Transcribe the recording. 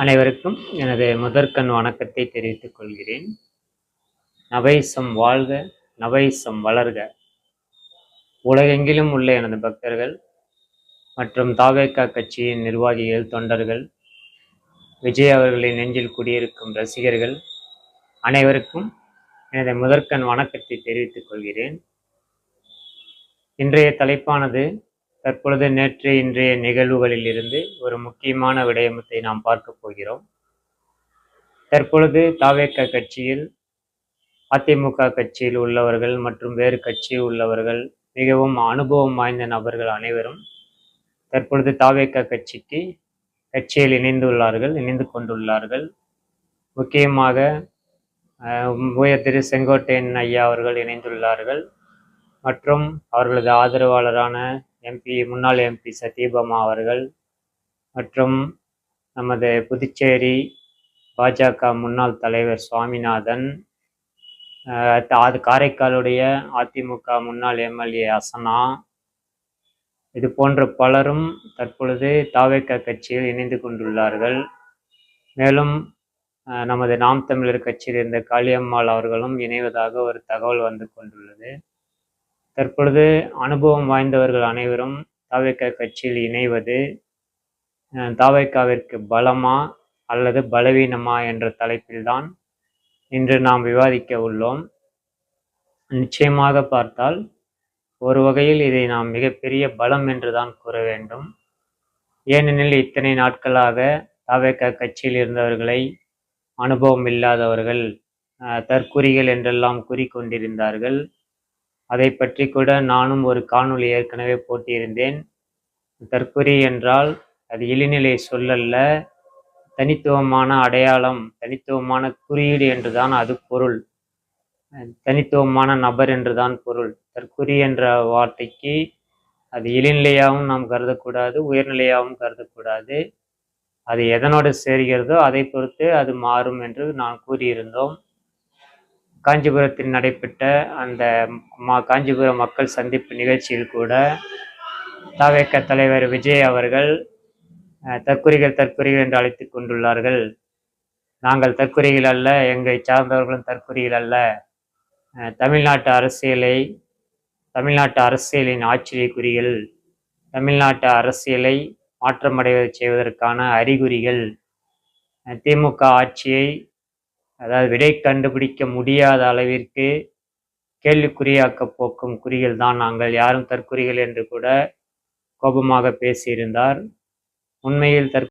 அனைவருக்கும் எனது முதற்கண் வணக்கத்தை தெரிவித்துக் கொள்கிறேன். நவைசம் வாழ்க நவைசம் வளர்க. உலகெங்கிலும் உள்ள எனது பக்தர்கள் மற்றும் தாவேக்கா கட்சியின் நிர்வாகிகள் தொண்டர்கள் விஜய் அவர்களின் நெஞ்சில் குடியிருக்கும் ரசிகர்கள் அனைவருக்கும் எனது முதற்கண் வணக்கத்தை தெரிவித்துக் கொள்கிறேன். இன்றைய தலைப்பானது தற்பொழுது நேற்று இன்றைய நிகழ்வுகளில் இருந்து ஒரு முக்கியமான விடயத்தை நாம் பார்க்க போகிறோம். தற்பொழுது தாவேக்க கட்சியில் அதிமுக கட்சியில் உள்ளவர்கள் மற்றும் வேறு கட்சியில் உள்ளவர்கள் மிகவும் அனுபவம் வாய்ந்த நபர்கள் அனைவரும் தற்பொழுது தாவேக்க கட்சிக்கு கட்சியில் இணைந்துள்ளார்கள் இணைந்து கொண்டுள்ளார்கள். முக்கியமாக உயர் திரு செங்கோட்டையன் ஐயா அவர்கள் இணைந்துள்ளார்கள். மற்றும் அவர்களது ஆதரவாளரான எம்பி முன்னாள் எம்பி சத்யபாமா அவர்கள் மற்றும் நமது புதுச்சேரி பாஜக முன்னாள் தலைவர் சுவாமிநாதன் அது காரைக்காலுடைய அதிமுக முன்னாள் எம்எல்ஏ அசனா இது போன்ற பலரும் தற்பொழுது தாவேக்க கட்சியில் இணைந்து கொண்டுள்ளார்கள். மேலும் நமது நாம் தமிழர் கட்சியில் இருந்த காளியம்மாள் அவர்களும் இணைவதாக ஒரு தகவல் வந்து கொண்டுள்ளது. தற்பொழுது அனுபவம் வாய்ந்தவர்கள் அனைவரும் தாவேக்கா கட்சியில் இணைவது தாவேக்காவிற்கு பலமா அல்லது பலவீனமா என்ற தலைப்பில்தான் இன்று நாம் விவாதிக்க உள்ளோம். நிச்சயமாக பார்த்தால் ஒரு வகையில் இதை நாம் மிகப்பெரிய பலம் என்றுதான் கூற வேண்டும். ஏனெனில் இத்தனை நாட்களாக தாவேக்கா கட்சியில் இருந்தவர்களை அனுபவம் இல்லாதவர்கள் தற்குறிகள் என்றெல்லாம் கூறிக்கொண்டிருந்தார்கள். அதை பற்றி கூட நானும் ஒரு காணொளி ஏற்கனவே போட்டியிருந்தேன் தற்கொலை என்றால் அது இழிநிலை சொல்லல்ல. தனித்துவமான அடையாளம் தனித்துவமான குறியீடு என்றுதான் அது பொருள். தனித்துவமான நபர் என்றுதான் பொருள். தற்குறி என்ற வார்த்தைக்கு அது இழிநிலையாகவும் நாம் கருதக்கூடாது உயர்நிலையாகவும் கருதக்கூடாது. அது எதனோடு சேர்கிறதோ அதை பொறுத்து அது மாறும் என்று நான் கூறியிருந்தோம். காஞ்சிபுரத்தில் நடைபெற்ற அந்த மா காஞ்சிபுரம் மக்கள் சந்திப்பு நிகழ்ச்சியில் கூட தாவேக்க தலைவர் விஜய் அவர்கள் தற்குறிகள் தற்குறிகள் என்று அழைத்து கொண்டுள்ளார்கள். நாங்கள் தற்குறிகள் அல்ல எங்களை சார்ந்தவர்களும் தற்குறிகள் அல்ல. தமிழ்நாட்டு அரசியலை தமிழ்நாட்டு அரசியலின் ஆச்சரிய தமிழ்நாட்டு அரசியலை மாற்றமடைவதை செய்வதற்கான அறிகுறிகள் திமுக ஆட்சியை அதாவது விடை கண்டுபிடிக்க முடியாத அளவிற்கு கேள்விக்குறியாக்க போக்கும் குறிகள் தான் நாங்கள் யாரும் தற்குறிகள் என்று கூட கோபமாக பேசியிருந்தார். உண்மையில் தற்